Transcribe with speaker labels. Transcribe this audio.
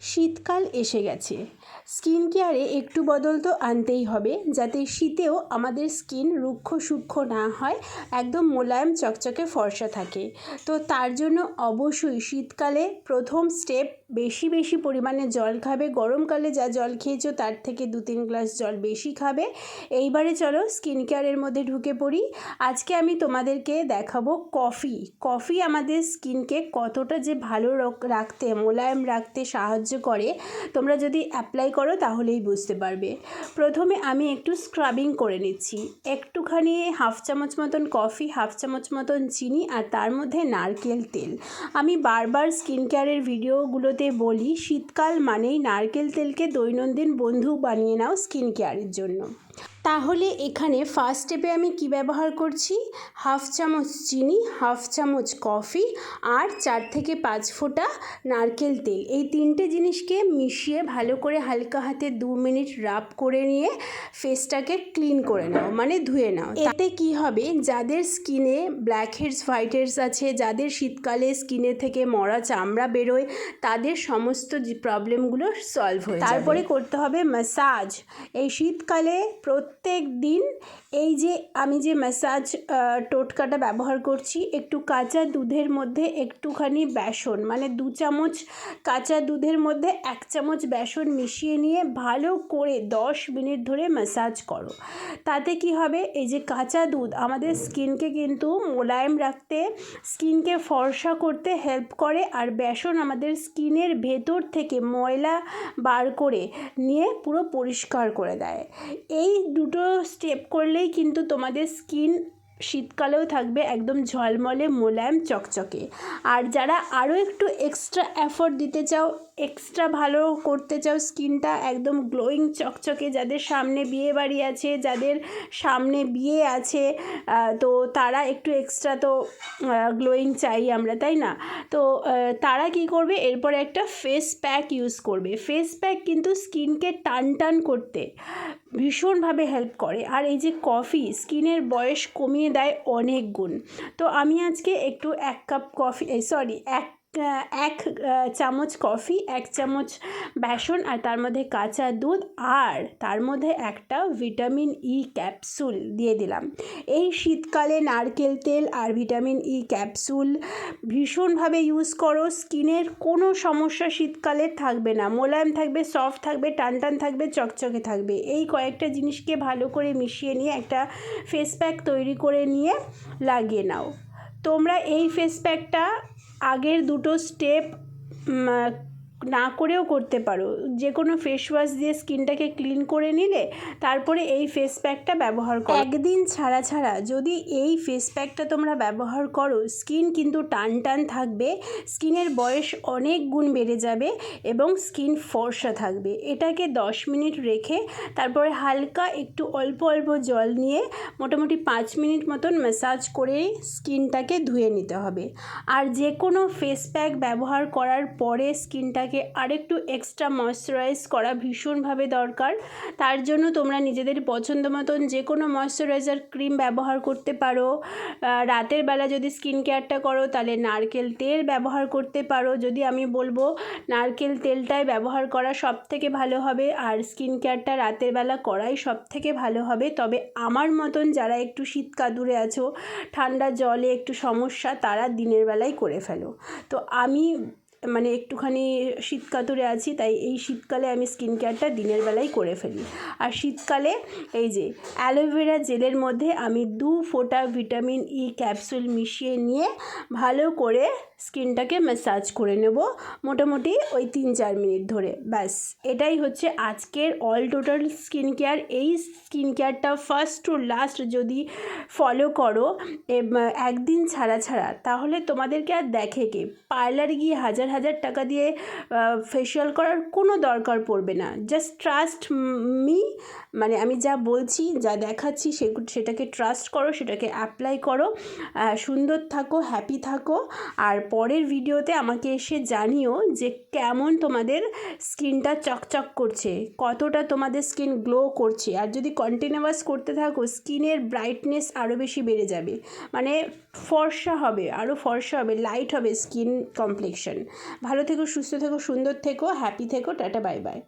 Speaker 1: শীতকাল এসে গেছে। স্কিন কেয়ারে একটু বদল তো আনতেই হবে, যাতে শীতেও আমাদের স্কিন রুক্ষ সূক্ষ্ম না হয়, একদম মোলায়েম চকচকে ফর্সা থাকে। তো তার জন্য অবশ্যই শীতকালে প্রথম স্টেপ বেশি বেশি পরিমাণে জল খাবে। গরমকালে যা জল খেয়েছো তার থেকে দু তিন গ্লাস জল বেশি খাবে। এইবারে চলো স্কিন কেয়ারের মধ্যে ঢুকে পড়ি। আজকে আমি তোমাদেরকে দেখাবো কফি কফি আমাদের স্কিনকে কতটা যে ভালো রাখতে, মোলায়েম রাখতে সাহায্য করে, তোমরা যদি অ্যাপ্লাই করো তাহলেই বুঝতে পারবে। প্রথমে আমি একটু স্ক্রাবিং করে নিচ্ছি। একটুখানি হাফ চামচ মতন কফি হাফ চামচ মতন চিনি আর তার মধ্যে নারকেল তেল। আমি বারবার স্কিন কেয়ারের ভিডিওগুলোতে বলি শীতকাল মানেই নারকেল তেলকে দৈনন্দিন বন্ধু বানিয়ে নাও স্কিন কেয়ারের জন্য। তাহলে এখানে ফার্স্ট স্টেপে আমি কি ব্যবহার করছি? হাফ চামচ চিনি, হাফ চামচ কফি আর চার থেকে পাঁচ ফোঁটা নারকেল তেল। এই তিনটে জিনিসকে মিশিয়ে ভালো করে হালকা হাতে দু মিনিট রাব করে নিয়ে ফেসটাকে ক্লিন করে নাও মানে ধুয়ে নাও। এতে কি হবে? যাদের স্কিনে ব্ল্যাক হেডস হোয়াইট হেডস আছে, যাদের শীতকালে স্কিনে থেকে মরা চামড়া বেরোয়, তাদের সমস্ত প্রবলেমগুলো সলভ হয়ে তারপরে করতে হবে ম্যাসাজ এই শীতকালে প্রত্যেক দিন এই যে আমি যে ম্যাসাজ টোটকাটা ব্যবহার করছি, একটু কাঁচা দুধের মধ্যে একটুখানি বেসন মানে দু চামচ কাঁচা দুধের মধ্যে এক চামচ বেসন মিশিয়ে নিয়ে ভালো করে দশ মিনিট ধরে ম্যাসাজ করো। তাতে কি হবে? এই যে কাঁচা দুধ, আমাদের স্কিনকে কিন্তু মোলায়েম রাখতে, স্কিনকে ফর্সা করতে হেল্প করে, আর বেসন আমাদের স্কিনের ভেতর থেকে ময়লা বার করে নিয়ে পুরো পরিষ্কার করে দেয়। এই দুটো স্টেপ করলেই কিন্তু তোমাদের স্কিন শীতকালেও থাকবে একদম ঝলমলে, মোলায়েম, চকচকে। আর যারা আরও একটু এক্সট্রা এফোর্ট দিতে চাও এক্সট্রা ভালো করতে চাও স্কিনটা একদম গ্লোয়িং চকচকে, যাদের সামনে বিয়ে বাড়ি আছে, যাদের সামনে বিয়ে আছে তো তারা একটু এক্সট্রা তো গ্লোয়িং চাই আমরা, তাই না? তো তারা কি করবে? এরপরে একটা ফেস প্যাক ইউজ করবে। ফেস প্যাক কিন্তু স্কিনকে টান টান করতে। ভীষণভাবে হেল্প করে। আর এই যে কফি স্কিনের বয়স কমিয়ে দেয় অনেক গুণ। তো আমি আজকে একটু এক কাপ কফি সরি এক এক চামচ কফি, এক চামচ বেসন আর তার মধ্যে কাঁচা দুধ আর তার মধ্যে একটা ভিটামিন ই ক্যাপসুল দিয়ে দিলাম। এই শীতকালে নারকেল তেল আর ভিটামিন ই ক্যাপসুল ভীষণভাবে ইউজ করো। স্কিনের কোনো সমস্যা শীতকালে থাকবে না। মোলায়েম থাকবে, সফট থাকবে টান টান থাকবে, চকচকে থাকবে। এই কয়েকটা জিনিসকে ভালো করে মিশিয়ে নিয়ে একটা ফেস প্যাক তৈরি করে নিয়ে লাগিয়ে নাও। তোমরা এই ফেস প্যাকটা আগের দুটো স্টেপ না করেও করতে পারো। যে কোনো ফেস ওয়াশ দিয়ে স্কিনটাকে ক্লিন করে নিলে তারপরে এই ফেস প্যাকটা ব্যবহার করো। একদিন ছাড়া ছাড়া যদি এই ফেস প্যাকটা তোমরা ব্যবহার করো স্কিন কিন্তু টান টান থাকবে স্কিনের বয়স অনেক গুণ বেড়ে যাবে এবং স্কিন ফর্সা থাকবে। এটাকে দশ মিনিট রেখে তারপরে হালকা একটু অল্প অল্প জল নিয়ে মোটামুটি পাঁচ মিনিট মতন ম্যাসাজ করে স্কিনটাকে ধুয়ে নিতে হবে। আর যে কোনো ফেস প্যাক ব্যবহার করার পরে স্কিনটাকে আরেকটু এক্সট্রা ময়শ্চারাইজ করা ভীষণভাবে দরকার। তার জন্য তোমরা নিজেদের পছন্দ মতন যে কোনো ময়শ্চারাইজার ক্রিম ব্যবহার করতে পারো। রাতের বেলা যদি স্কিন কেয়ারটা করো, তাহলে নারকেল তেল ব্যবহার করতে পারো। যদি আমি বলব, নারকেল তেলটাই ব্যবহার করা সব থেকে ভালো হবে, আর স্কিন কেয়ারটা রাতের বেলা করাই সব থেকে ভালো হবে। তবে আমার মতন যারা একটু শীত কাদুরে আছো, ঠান্ডা জলে একটু সমস্যা, তারা দিনের বেলায় করে ফেলো। তো আমি মানে একটুখানি শীত কাতুরে আছি, তাই এই শীতকালে আমি স্কিন কেয়ারটা দিনের বেলায় করে ফেলি। আর শীতকালে এই যে অ্যালোভেরা জেলের মধ্যে আমি দু ফোঁটা ভিটামিন ই ক্যাপসুল মিশিয়ে নিয়ে ভালো করে স্কিনটাকে ম্যাসাজ করে নেব মোটামুটি ওই তিন চার মিনিট ধরে, ব্যাস। এটাই হচ্ছে আজকের অল টোটাল স্কিন কেয়ার এই স্কিন কেয়ারটা ফার্স্ট টু লাস্ট যদি ফলো করো একদিন ছাড়া ছাড়া, তাহলে তোমাদেরকে আর দেখে কে? পার্লারে গিয়ে হাজার হাজার টাকা দিয়ে ফেশিয়াল করার কোনো দরকার পড়বে না। জাস্ট ট্রাস্ট মি মানে আমি যা বলছি, যা দেখাচ্ছি সে সেটাকে ট্রাস্ট করো, সেটাকে অ্যাপ্লাই করো। সুন্দর থাকো হ্যাপি থাকো। আর পরের ভিডিওতে আমাকে এসে জানিও যে কেমন তোমাদের স্কিনটা চকচক করছে, কতটা তোমাদের স্কিন গ্লো করছে। আর যদি কন্টিনিউয়াস করতে থাকো, স্কিনের ব্রাইটনেস আরও বেশি বেড়ে যাবে। মানে ফর্সা হবে আরও ফর্সা হবে লাইট হবে স্কিন কমপ্লেকশন ভালো থেকো, সুস্থ থেকো, সুন্দর থেকো হ্যাপি থেকো, টাটা বাই বাই